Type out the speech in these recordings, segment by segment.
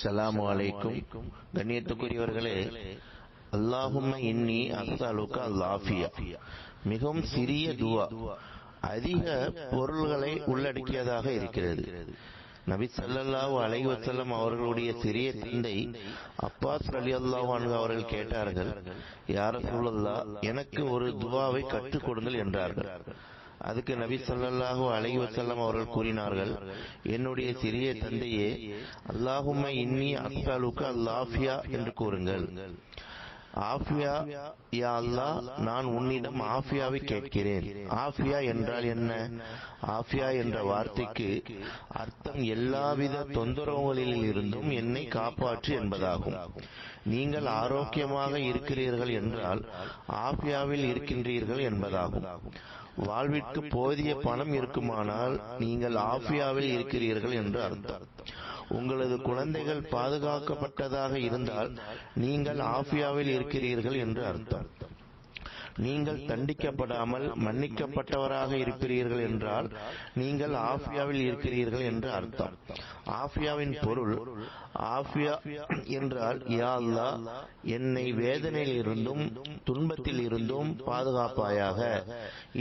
ஸலாமு அலைக்கும் கண்ணியத்துக்குரியவர்களே அல்லாஹும்ம இன்னி அஸ்அலுக அல்லாஃபியா மிகவும் சிறிய துவா அதிக பொருள்களை உள்ளடக்கியதாக இருக்கிறது நபி ஸல்லல்லாஹு அலைஹி வஸல்லம் அவர்களுடைய சிறிய தந்தை அப்பாஸ் ரலியல்லாஹு அன்ஹு அவர்கள் கேட்டார்கள் யா ரசூலல்லாஹ் எனக்கு ஒரு துவாவை கற்றுக் கொடுங்கள் என்றார்கள். அதுக்கு நபி ஸல்லல்லாஹு அலை வசல்லம் அவர்கள் கூறினார்கள் என்னுடைய சிறிய தந்தையே அல்லாஹும இன்னி அஸ்அலுக அல்லாஃபியா என்று கூறுங்கள். ஆஃபியா யா அல்லாஹ் நான் உன்னிடம் ஆஃபியாவை கேட்கிறேன். ஆஃபியா என்றால் என்ன? ஆஃபியா என்ற வார்த்தைக்கு அர்த்தம் எல்லாவித தொந்தரவுகளில் இருந்தும் என்னை காப்பாற்று என்பதாகும். நீங்கள் ஆரோக்கியமாக இருக்கிறீர்கள் என்றால் ஆஃபியாவில் இருக்கின்றீர்கள் என்பதாகும். வாழ்விற்கு போதிய பணம் இருக்குமானால் நீங்கள் ஆஃபியாவில் இருக்கிறீர்கள் என்று அர்த்தம். உங்களது குழந்தைகள் பாதுகாக்கப்பட்டதாக இருந்தால் நீங்கள் ஆஃபியாவில் இருக்கிறீர்கள் என்று அர்த்தம். நீங்கள் தண்டிக்கப்படாமல் மன்னிக்கப்பட்டவராக இருக்கிறீர்கள் என்றால் நீங்கள் ஆஃபியாவில் இருக்கிறீர்கள் என்று அர்த்தம். ஆஃபியாவின் பொருள் ஆஃபியா என்றால் யா அல்லாஹ் என்னை வேதனையில் இருந்தும் துன்பத்தில் இருந்தும் பாதுகாப்பாயாக.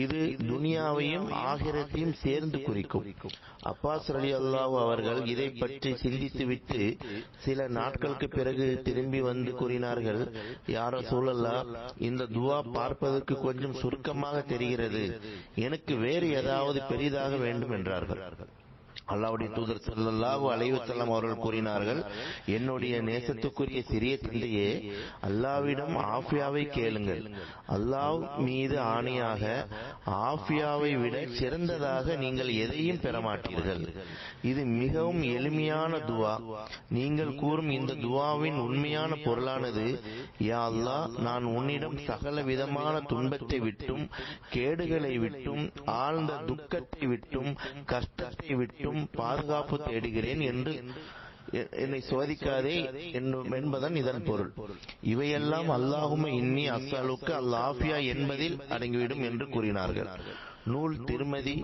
இது துனியாவையும் ஆகிரத்தையும் சேர்ந்து குறிக்கும். அப்பாஸ் அலி அல்லாஹ் அவர்கள் இதை பற்றி சிந்தித்துவிட்டு சில நாட்களுக்கு பிறகு திரும்பி வந்து கூறினார்கள் யார சூழல்லா இந்த துவா பார்ப்பதற்கு கொஞ்சம் சுருக்கமாக தெரிகிறது. எனக்கு வேறு ஏதாவது பெரிதாக வேண்டும் என்றார்கள் அல்லாவுடைய தூதர் ஸல்லல்லாஹு அலைஹி அவர்கள் கூறினார்கள் என்னுடைய நேசத்துக்குரிய சிறிய தந்தையே அல்லாவிடம் ஆஃபியாவை கேளுங்கள். அல்லாஹ் மீது ஆணையாக ஆஃபியாவை விட சிறந்ததாக நீங்கள் எதையும் பெறமாட்டீர்கள். இது மிகவும் எளிமையான துவா. நீங்கள் கூறும் இந்த துவாவின் உண்மையான பொருளானது யா அல்லாஹ் நான் உன்னிடம் சகல விதமான துன்பத்தை விட்டும் கேடுகளை விட்டும் ஆழ்ந்த துக்கத்தை விட்டும் கஷ்டத்தை விட்டும் பாதுகாப்பு தேடுகிறேன் என்று என்னை சோதிக்காதே என்பதன் இதன் பொருள். இவையெல்லாம் அல்லாஹும இன்னி அஸ்ஸலுக்கு அல்லாஃபியா என்பதில் அடங்கிவிடும் என்று கூறினார்கள். நூல் திருமதி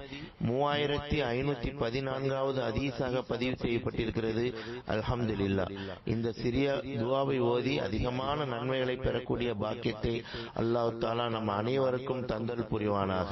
மூவாயிரத்தி ஐநூத்தி பதினான்காவது அதீசாக பதிவு செய்யப்பட்டிருக்கிறது. அல்ஹம்துலில்லா இந்த சிறிய துவாவை ஓதி அதிகமான நன்மைகளை பெறக்கூடிய பாக்கியத்தை அல்லாஹு தாலா நம் அனைவருக்கும் தந்தல் புரிவானாக.